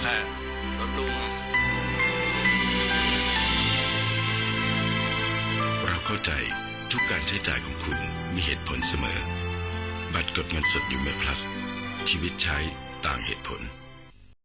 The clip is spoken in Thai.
แค่รถลุงเราเข้าใจทุกการใช้จ่ายของคุณมีเหตุผลเสมอ บัตรกดเงินสดยูเม plus ชีวิตใช้ต่างเหตุผล